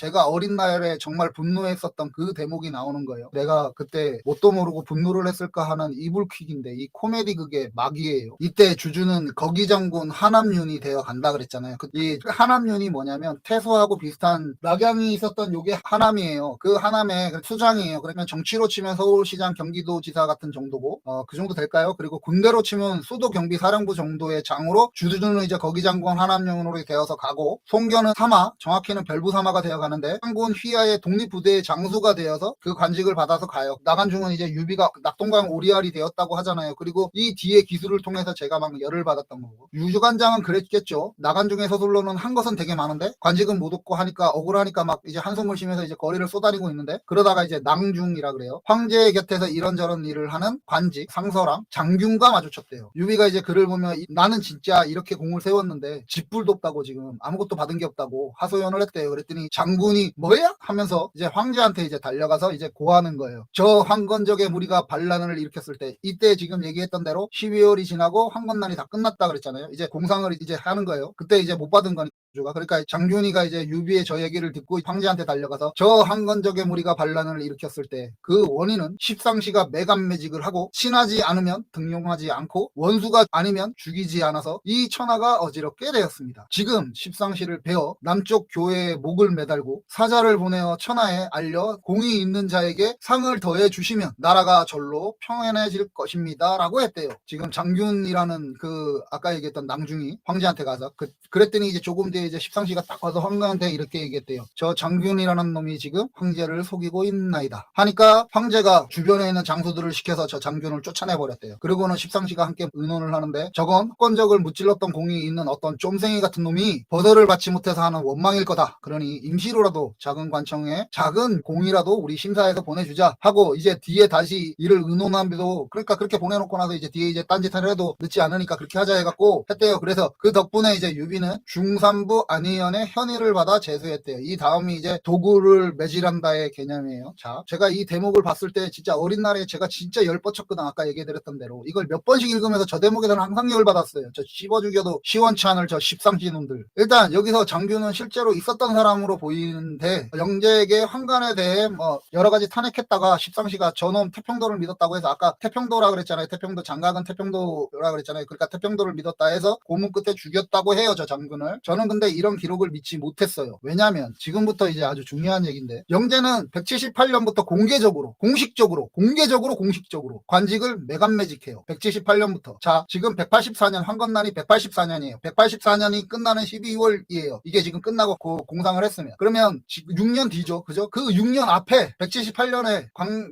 제가 어린 날에 정말 분노했었던 그 대목이 나오는 거예요. 내가 그때 뭣도 모르고 분노를 했을까 하는 이불킥인데 이 코미디 극의 막이에요. 이때 주주는 거기장군 하남윤이 되어 간다 그랬잖아요. 그- 이 하남윤이 뭐냐면 태수하고 비슷한 낙양이 있었던 요게 하남이에요. 그 하남의 그 수장이에요. 그러면 정치로 치면 서울시장 경기도지사 같은 정도고 어, 그 정도 될까요? 그리고 군대로 치면 수도 경비 사령부 정도의 장으로 주주는 이제 거기장군 하남윤으로 되어서 가고 송견은 사마 정확히는 별부 사마가 되어 가는데 한군 휘하의 독립부대의 장수가 되어서 그 관직을 받아서 가요. 나간중은 이제 유비가 낙동강 오리알이 되었다고 하잖아요. 그리고 이 뒤에 기술을 통해서 제가 막 열을 받았던 거고 유주관장은 그랬겠죠. 나간중의 서술로는 한 것은 되게 많은데 관직은 못 얻고 하니까 억울하니까 막 이제 한숨을 쉬면서 이제 거리를 쏘다니고 있는데 그러다가 이제 낭중이라 그래요. 황제 곁에서 이런저런 일을 하는 관직 상서랑 장균과 마주쳤대요. 유비가 이제 글을 보면 이- 나는 진짜 이렇게 공을 세웠는데 짓불도 없다고 지금 아무것도 받은 게 없다고 하소연을 했대요. 그랬더니 장군 이 뭐야? 하면서 이제 황제한테 이제 달려가서 이제 고하는 거예요. 저 황건적의 무리가 반란을 일으켰을 때 이때 지금 얘기했던 대로 12월이 지나고 황건난이 다 끝났다 그랬잖아요. 이제 공상을 이제 하는 거예요. 그때 이제 못 받은 거니까. 주가 그러니까 장균이가 이제 유비의 저 얘기를 듣고 황제한테 달려가서 저 한건적의 무리가 반란을 일으켰을 때 그 원인은 십상시가 매간매직을 하고 친하지 않으면 등용하지 않고 원수가 아니면 죽이지 않아서 이 천하가 어지럽게 되었습니다. 지금 십상시를 베어 남쪽 교회에 목을 매달고 사자를 보내어 천하에 알려 공이 있는 자에게 상을 더해 주시면 나라가 절로 평안해질 것입니다. 라고 했대요. 지금 장균이라는 그 아까 얘기했던 낭중이 황제한테 가서 그, 그랬더니 이제 조금 뒤에 이제 십상시가 딱 와서 황제한테 이렇게 얘기했대요. 저 장균이라는 놈이 지금 황제를 속이고 있나이다. 하니까 황제가 주변에 있는 장수들을 시켜서 저 장균을 쫓아내 버렸대요. 그리고는 십상시가 함께 의논을 하는데 저건 권적을 무찔렀던 공이 있는 어떤 쫌생이 같은 놈이 버더를 받지 못해서 하는 원망일 거다. 그러니 임시로라도 작은 관청에 작은 공이라도 우리 심사에서 보내주자 하고 이제 뒤에 다시 일을 의논하면서 그러니까 그렇게 보내놓고 나서 이제 뒤에 이제 딴짓을 해도 늦지 않으니까 그렇게 하자 해갖고 했대요. 그래서 그 덕분에 이제 유비는 중 산부 안희연의 현의를 받아 제수했대요. 이 다음이 이제 도구를 매질한다의 개념이에요. 자, 제가 이 대목을 봤을 때 진짜 어린 날에 제가 진짜 열 뻗쳤거든. 아까 얘기해드렸던 대로 이걸 몇 번씩 읽으면서 저 대목에서는 항상 열 받았어요. 저 씹어 죽여도 시원치 않을 저 십상시 놈들. 일단 여기서 장균은 실제로 있었던 사람으로 보이는데 영재에게 황간에 대해 뭐 여러 가지 탄핵했다가 십상시가 저놈 태평도를 믿었다고 해서 아까 태평도라 그랬잖아요. 태평도 장각은 태평도라 그랬잖아요. 그러니까 태평도를 믿었다 해서 고문 끝에 죽였다고 해요. 저 장군을. 저는 근데 이런 기록을 믿지 못했어요. 왜냐면 지금부터 이제 아주 중요한 얘기인데 영재는 178년부터 공개적으로 공식적으로 공개적으로 공식적으로 관직을 매간매직해요. 178년부터. 자 지금 184년 황건날이 184년이에요. 184년이 끝나는 12월이에요. 이게 지금 끝나고 고- 공상을 했으면 그러면 지금 6년 뒤죠. 그죠? 그 6년 앞에 178년에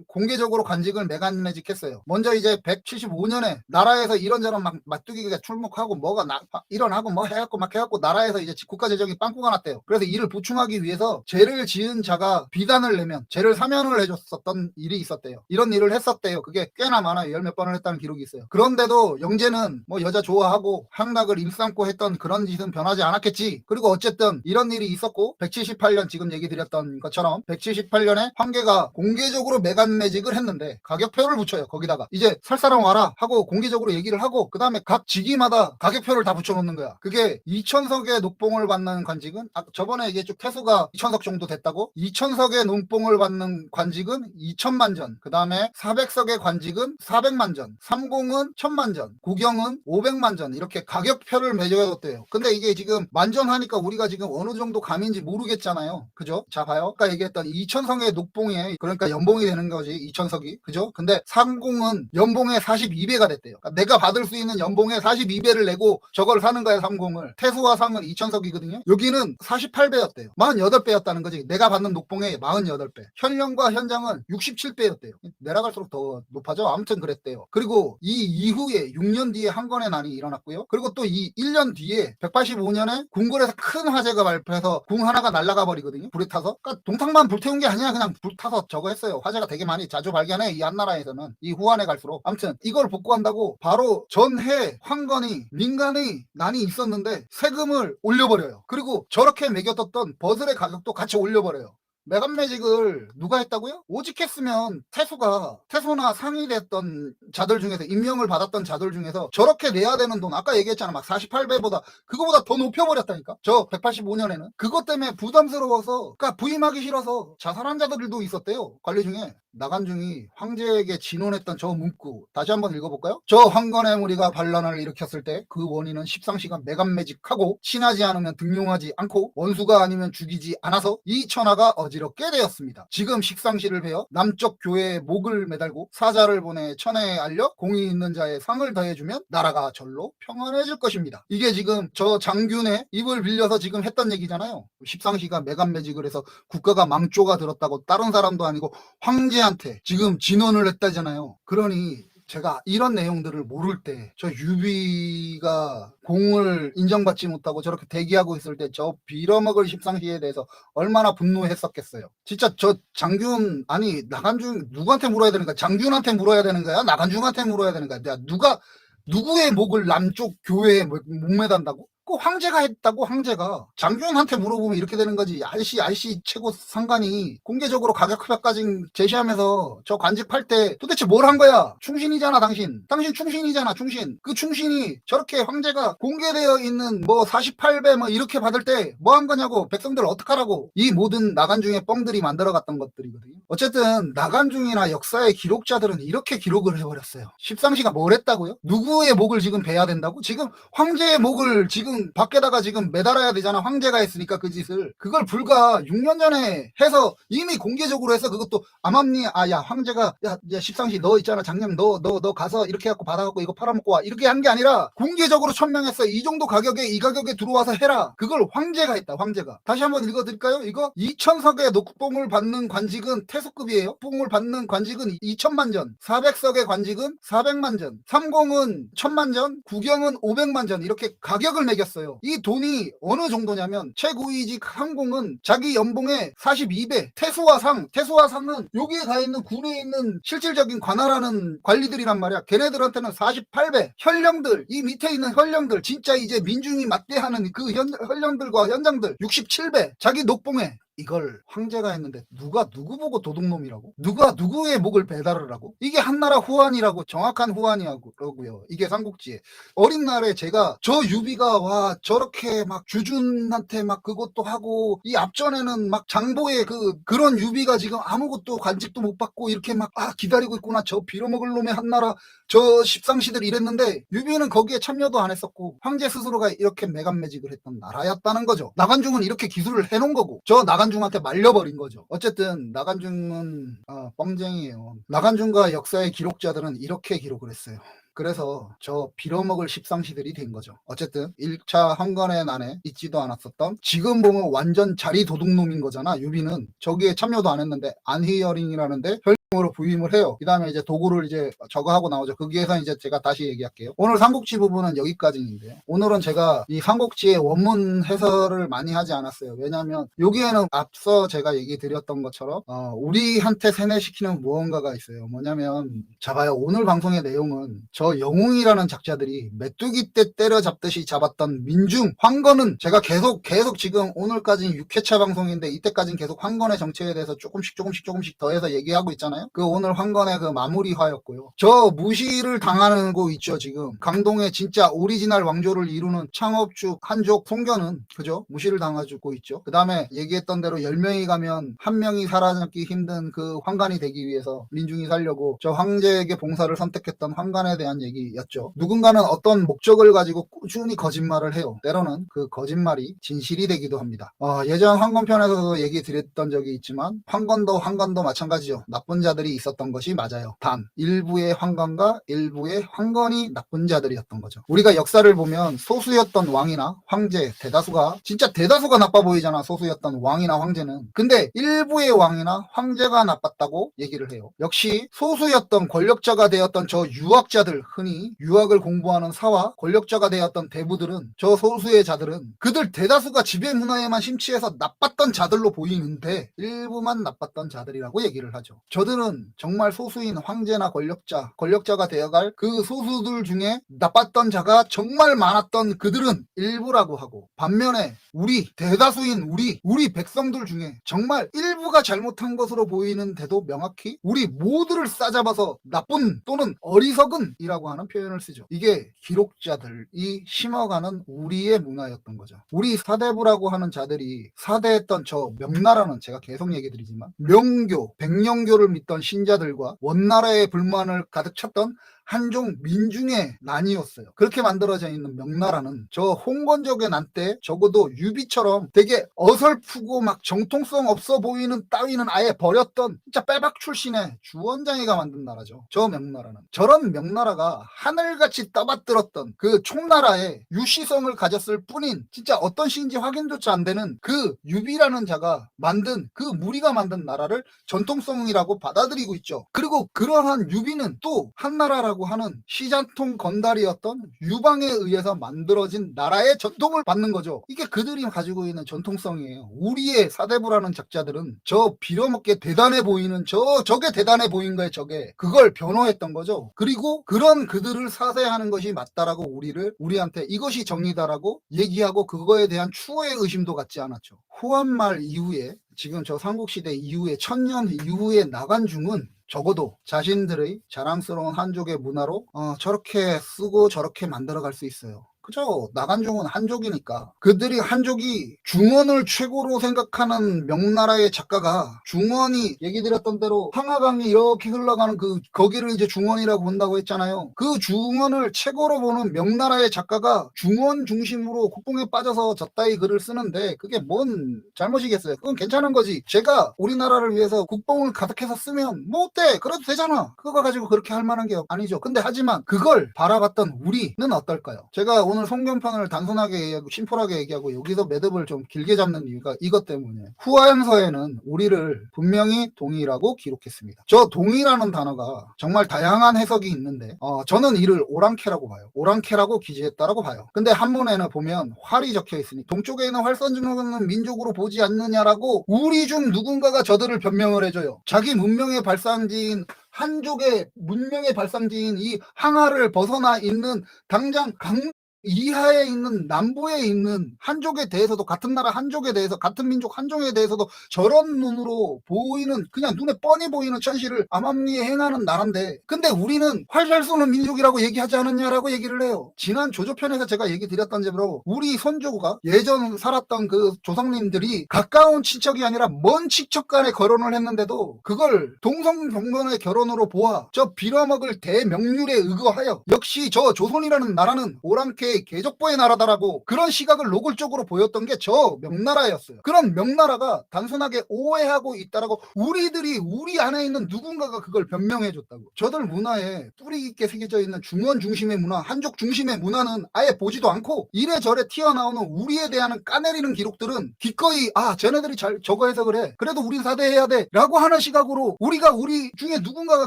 공개적으로 관직을 매간매직했어요. 먼저 이제 175년에 나라에서 이런저런 막 맞두기가 출목하고 뭐가 나- 일어나고 뭐 해갖고 막 해갖고 나라에서 이제 국가 재정이 빵꾸가 났대요. 그래서 이를 보충하기 위해서 죄를 지은 자가 비단을 내면 죄를 사면을 해줬었던 일이 있었대요. 이런 일을 했었대요. 그게 꽤나 많아요. 열 몇 번을 했다는 기록이 있어요. 그런데도 영재는 뭐 여자 좋아하고 향락을 일삼고 했던 그런 짓은 변하지 않았겠지. 그리고 어쨌든 이런 일이 있었고 178년 지금 얘기 드렸던 것처럼 178년에 황계가 공개적으로 매간 매직을 했는데 가격표를 붙여요. 거기다가 이제 살 사람 와라 하고 공개적으로 얘기를 하고 그 다음에 각 직위마다 가격표를 다 붙여놓는 거야. 그게 2천석의 녹 봉을 받는 관직은 아, 저번에 얘기했죠. 태수가 2천석 정도 됐다고 2천석의 녹봉을 받는 관직은 2천만 전. 그 다음에 400석의 관직은 400만 전. 삼공은 1000만 전. 구경은 500만 전. 이렇게 가격표를 매겨뒀대요. 근데 이게 지금 만전하니까 우리가 지금 어느 정도 감인지 모르겠잖아요. 그죠? 자 봐요. 아까 얘기했던 2천석의 녹봉에 그러니까 연봉이 되는 거지 2천석이. 그죠? 근데 삼공은 연봉의 42배가 됐대요. 그러니까 내가 받을 수 있는 연봉의 42배를 내고 저걸 사는 거야 삼공을. 태수와 상은 2천석 이거든요. 여기는 48배였대요. 48배였다는 거지. 내가 받는 녹봉의 48배. 현령과 현장은 67배였대요. 내려갈수록 더 높아져. 아무튼 그랬대요. 그리고 이 이후에 6년 뒤에 한 건의 난이 일어났고요. 그리고 또 이 1년 뒤에 185년에 궁궐에서 큰 화재가 발표해서 궁 하나가 날아가 버리거든요. 불에 타서. 그러니까 동탁만 불태운 게 아니야. 그냥 불 타서 저거 했어요. 화재가 되게 많이 자주 발견해. 이 한나라에서는. 이 후한에 갈수록. 아무튼 이걸 복구한다고 바로 전해 황건이 민간의 난이 있었는데 세금을 올려 버려요. 그리고 저렇게 매겨뒀던 버슬의 가격도 같이 올려버려요. 메간 매직을 누가 했다고요? 오직 했으면 태수가 태수나 상위됐던 자들 중에서 임명을 받았던 자들 중에서 저렇게 내야 되는 돈 아까 얘기했잖아 막 48배보다 그거보다 더 높여버렸다니까 저 185년에는 그것 때문에 부담스러워서 그러니까 부임하기 싫어서 자살한 자들도 있었대요 관리 중에 나간중이 황제에게 진원했던 저 문구 다시 한번 읽어볼까요? 저 황건의 무리가 반란을 일으켰을 때 그 원인은 십상시가 매간매직하고 친하지 않으면 등용하지 않고 원수가 아니면 죽이지 않아서 이 천하가 어지럽게 되었습니다. 지금 식상시를 베어 남쪽 교회에 목을 매달고 사자를 보내 천하에 알려 공이 있는 자의 상을 더해주면 나라가 절로 평안해질 것입니다. 이게 지금 저 장균의 입을 빌려서 지금 했던 얘기잖아요. 십상시가 매간매직을 해서 국가가 망조가 들었다고 다른 사람도 아니고 황제 한테 지금 진원을 했다잖아요. 그러니 제가 이런 내용들을 모를 때 저 유비가 공을 인정받지 못하고 저렇게 대기하고 있을 때 저 빌어먹을 십상시에 대해서 얼마나 분노했었겠어요. 진짜 저 장균 아니 나간중 누구한테 물어야 되는 거야? 장균한테 물어야 되는 거야? 나간중한테 물어야 되는 거야? 내가 누가 누구의 목을 남쪽 교회에 목- 목매단다고? 그 황제가 했다고 황제가 장균한테 물어보면 이렇게 되는 거지. RC RC 최고 상관이 공개적으로 가격표까지 제시하면서 저 관직할 때 도대체 뭘 한 거야? 충신이잖아 당신. 당신 충신이잖아 충신. 그 충신이 저렇게 황제가 공개되어 있는 뭐 48배 뭐 이렇게 받을 때 뭐 한 거냐고 백성들 어떡하라고. 이 모든 나간중의 뻥들이 만들어갔던 것들이거든요. 어쨌든 나간 중이나 역사의 기록자들은 이렇게 기록을 해버렸어요. 십상시가 뭘 했다고요? 누구의 목을 지금 베야 된다고? 지금 황제의 목을 지금 밖에다가 지금 매달아야 되잖아. 황제가 했으니까 그 짓을. 그걸 불과 6년 전에 해서 이미 공개적으로 해서 그것도 암암리, 아, 야, 황제가, 야, 야, 십상시 너 있잖아. 장님 너, 너, 너 가서 이렇게 해갖고 받아갖고 이거 팔아먹고 와. 이렇게 한 게 아니라 공개적으로 천명했어. 이 정도 가격에 이 가격에 들어와서 해라. 그걸 황제가 했다. 황제가. 다시 한번 읽어드릴까요? 이거 2천석의 녹봉을 받는 관직은 태소급이에요. 녹봉을 받는 관직은 2천만 전. 400석의 관직은 400만 전. 30은 1000만 전. 구경은 500만 전. 이렇게 가격을 매겼어 요. 이 돈이 어느 정도냐면 최고위직 항공은 자기 연봉의 42배. 태수와 상. 태수와 상은 여기에 가 있는 군에 있는 실질적인 관할하는 관리들이란 말이야. 걔네들한테는 48배. 현령들, 이 밑에 있는 현령들, 진짜 이제 민중이 맞대하는 그 현, 현령들과 현장들 67배. 자기 녹봉에 이걸 황제가 했는데 누가 누구 보고 도둑놈이라고? 누가 누구의 목을 배달을 하고? 이게 한나라 후한이라고 정확한 후한이라고요. 이게 삼국지에 어린 날에 제가 저 유비가 와 저렇게 막 주준한테 막 그것도 하고 이 앞전에는 막 장보의 그 그런 유비가 지금 아무것도 관직도 못 받고 이렇게 막 아 기다리고 있구나 저 빌어먹을 놈의 한나라 저 십상시들 이랬는데 유비는 거기에 참여도 안 했었고 황제 스스로가 이렇게 매간매직을 했던 나라였다는 거죠. 나간중은 이렇게 기술을 해놓은 거고 저 나간 중한테 말려버린 거죠. 어쨌든 나간중은 아, 뻥쟁이에요. 나간중과 역사의 기록자들은 이렇게 기록을 했어요. 그래서 저 빌어먹을 십상시들이 된 거죠. 어쨌든 1차 황건의 난에 있지도 않았었던 지금 보면 완전 자리 도둑놈인 거잖아. 유비는 저기에 참여도 안 했는데 안희여링이라는데 으로 부임을 해요. 그 다음에 이제 도구를 이제 저거 하고 나오죠. 거기에서 이제 제가 다시 얘기할게요. 오늘 삼국지 부분은 여기까지인데 오늘은 제가 이 삼국지의 원문 해설을 많이 하지 않았어요. 왜냐하면 여기에는 앞서 제가 얘기 드렸던 것처럼 어, 우리한테 세뇌시키는 무언가가 있어요. 뭐냐면 자봐요. 오늘 방송의 내용은 저 영웅이라는 작자들이 메뚜기 때 때려잡듯이 잡았던 민중 황건은 제가 계속 계속 지금 오늘까지 6회차 방송인데 이때까지는 계속 황건의 정체에 대해서 조금씩 조금씩 조금씩 더해서 얘기하고 있잖아요. 그 오늘 황건의 그 마무리화였고요. 저 무시를 당하는 거 있죠 지금 강동의 진짜 오리지널 왕조를 이루는 창업주 한족 송견은 그죠 무시를 당하고 있죠. 그 다음에 얘기했던 대로 10명이 가면 한 명이 살아남기 힘든 그 황간이 되기 위해서 민중이 살려고 저 황제에게 봉사를 선택했던 황간에 대한 얘기였죠. 누군가는 어떤 목적을 가지고 꾸준히 거짓말을 해요. 때로는 그 거짓말이 진실이 되기도 합니다. 어, 예전 황건편에서도 얘기 드렸던 적이 있지만 황건도 황건도 마찬가지죠. 나쁜 자 들이 있었던 것이 맞아요. 단 일부의 황건과 일부의 황건이 나쁜 자들이었던 거죠. 우리가 역사를 보면 소수였던 왕이나 황제 대다수가 진짜 대다수가 나빠 보이잖아. 소수였던 왕이나 황제는. 근데 일부의 왕이나 황제가 나빴다고 얘기를 해요. 역시 소수였던 권력자가 되었던 저 유학자들 흔히 유학을 공부하는 사와 권력자가 되었던 대부들은 저 소수의 자들은 그들 대다수가 지배 문화에만 심취해서 나빴던 자들로 보이는데 일부만 나빴던 자들이라고 얘기를 하죠. 저들은 그들은 정말 소수인 황제나 권력자, 권력자가 되어갈 그 소수들 중에 나빴던 자가 정말 많았던 그들은 일부라고 하고 반면에 우리 대다수인 우리 우리 백성들 중에 정말 일부가 잘못한 것으로 보이는데도 명확히 우리 모두를 싸잡아서 나쁜 또는 어리석은이라고 하는 표현을 쓰죠. 이게 기록자들이 심어가는 우리의 문화였던 거죠. 우리 사대부라고 하는 자들이 사대했던 저 명나라는 제가 계속 얘기 드리지만 명교, 백령교를 믿던 신자들과 원나라의 불만을 가득 찼던 한종 민중의 난이었어요. 그렇게 만들어져 있는 명나라는 저 홍건적의 난 때 적어도 유비처럼 되게 어설프고 막 정통성 없어 보이는 따위는 아예 버렸던 진짜 빼박 출신의 주원장이가 만든 나라죠. 저 명나라는. 저런 명나라가 하늘같이 떠받들었던 그 총나라의 유시성을 가졌을 뿐인 진짜 어떤 시인지 확인조차 안 되는 그 유비라는 자가 만든 그 무리가 만든 나라를 전통성이라고 받아들이고 있죠. 그리고 그러한 유비는 또 한나라라고 하는 시장통 건달이었던 유방에 의해서 만들어진 나라의 전통을 받는 거죠. 이게 그들이 가지고 있는 전통성이에요. 우리의 사대부라는 작자들은 저 빌어먹게 대단해 보이는 저 저게 대단해 보인 거예요. 저게 그걸 변호했던 거죠. 그리고 그런 그들을 사세하는 것이 맞다라고 우리를 우리한테 이것이 정의다라고 얘기하고 그거에 대한 추호의 의심도 갖지 않았죠. 호환말 이후에 지금 저 삼국시대 이후에 천년 이후에 나간 중은 적어도 자신들의 자랑스러운 한족의 문화로 어, 저렇게 쓰고 저렇게 만들어갈 수 있어요. 그죠? 나간종은 한족이니까. 그들이 한족이 중원을 최고로 생각하는 명나라의 작가가 중원이 얘기 드렸던 대로 황하강이 이렇게 흘러가는 그 거기를 이제 중원이라고 본다고 했잖아요. 그 중원을 최고로 보는 명나라의 작가가 중원 중심으로 국뽕에 빠져서 저따위 글을 쓰는데 그게 뭔 잘못이겠어요. 그건 괜찮은 거지. 제가 우리나라를 위해서 국뽕을 가득해서 쓰면 뭐 어때? 그래도 되잖아. 그거 가지고 그렇게 할 만한 게 아니죠. 근데 하지만 그걸 바라봤던 우리는 어떨까요? 제가 오늘 송견판을 단순하게 얘기하고 심플하게 얘기하고 여기서 매듭을 좀 길게 잡는 이유가 이것 때문에 후하연서에는 우리를 분명히 동의라고 기록했습니다. 저 동의라는 단어가 정말 다양한 해석이 있는데 어, 저는 이를 오랑캐라고 봐요. 오랑캐라고 기재했다라고 봐요. 근데 한문에는 보면 활이 적혀 있으니 동쪽에 있는 활선주는 민족으로 보지 않느냐라고 우리 중 누군가가 저들을 변명을 해줘요. 자기 문명의 발상지인 한족의 문명의 발상지인 이 항아를 벗어나 있는 당장 강 이하에 있는 남부에 있는 한족에 대해서도 같은 나라 한족에 대해서 같은 민족 한족에 대해서도 저런 눈으로 보이는 그냥 눈에 뻔히 보이는 천시를 암암리에 행하는 나라인데 근데 우리는 활잘 쏘는 민족이라고 얘기하지 않았냐라고 얘기를 해요. 지난 조조편에서 제가 얘기 드렸던 대로 우리 선조가 예전 살았던 그 조상님들이 가까운 친척이 아니라 먼 친척 간에 결혼을 했는데도 그걸 동성병론의 결혼으로 보아 저 빌어먹을 대명률에 의거하여 역시 저 조선이라는 나라는 오랑캐 계족보의 나라다라고 그런 시각을 노골적으로 보였던 게 저 명나라였어요. 그런 명나라가 단순하게 오해하고 있다라고 우리들이 우리 안에 있는 누군가가 그걸 변명해 줬다고. 저들 문화에 뿌리 깊게 새겨져 있는 중원 중심의 문화, 한족 중심의 문화는 아예 보지도 않고 이래저래 튀어나오는 우리에 대한 까내리는 기록들은 기꺼이 아 쟤네들이 잘 저거 해서 그래. 그래도 우린 사대해야 돼라고 하는 시각으로 우리가 우리 중에 누군가가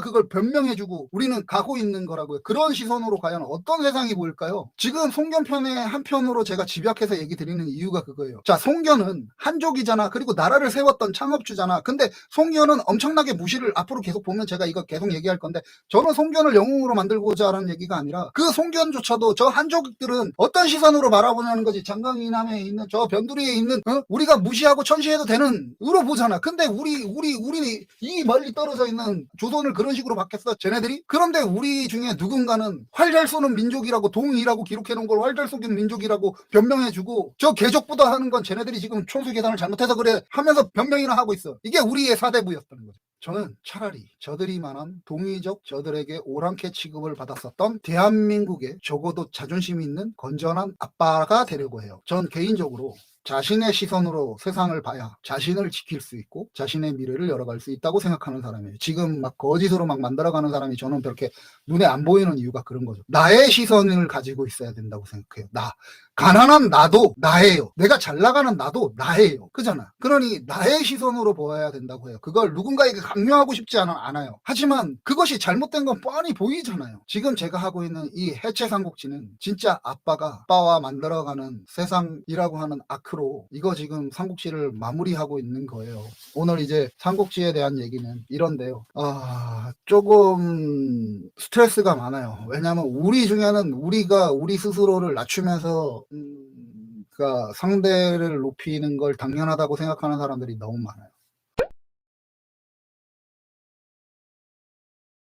그걸 변명해주고 우리는 가고 있는 거라고요. 그런 시선으로 과연 어떤 세상이 보일까요? 지금 송견편의 한편으로 제가 집약해서 얘기 드리는 이유가 그거예요. 자, 송견은 한족이잖아. 그리고 나라를 세웠던 창업주잖아. 근데 송견은 엄청나게 무시를 앞으로 계속 보면 제가 이거 계속 얘기할 건데 저는 송견을 영웅으로 만들고자 하는 얘기가 아니라 그 송견조차도 저 한족들은 어떤 시선으로 바라보냐는 거지. 장강이남에 있는 저 변두리에 있는 어? 우리가 무시하고 천시해도 되는 으로 보잖아. 근데 우리 우리 우리 이 멀리 떨어져 있는 조선을 그런 식으로 바뀌었어. 쟤네들이? 그런데 우리 중에 누군가는 활잘 쏘는 민족이라고 동이라고 기록해 놓은 걸활잘 쏘는 민족이라고 변명해주고 저 계족보다 하는 건 쟤네들이 지금 총수 계산을 잘못해서 그래 하면서 변명이나 하고 있어. 이게 우리의 사대부였다는 거죠. 저는 차라리 저들이 말한 동의적 저들에게 오랑캐 취급을 받았었던 대한민국의 적어도 자존심 있는 건전한 아빠가 되려고 해요. 전 개인적으로 자신의 시선으로 세상을 봐야 자신을 지킬 수 있고 자신의 미래를 열어갈 수 있다고 생각하는 사람이에요. 지금 막 거짓으로 막 만들어가는 사람이 저는 그렇게 눈에 안 보이는 이유가 그런 거죠. 나의 시선을 가지고 있어야 된다고 생각해요. 나. 가난한 나도 나예요. 내가 잘 나가는 나도 나예요. 그잖아. 그러니 나의 시선으로 보아야 된다고 해요. 그걸 누군가에게 강요하고 싶지 않아, 않아요. 하지만 그것이 잘못된 건 뻔히 보이잖아요. 지금 제가 하고 있는 이 해체 삼국지는 진짜 아빠가 아빠와 만들어가는 세상이라고 하는 아크 아크로 이거 지금 삼국지를 마무리하고 있는 거예요. 오늘 이제 삼국지에 대한 얘기는 이런데요. 아, 조금 스트레스가 많아요. 왜냐하면 우리 중에는 우리가 우리 스스로를 낮추면서 음, 그러니까 상대를 높이는 걸 당연하다고 생각하는 사람들이 너무 많아요.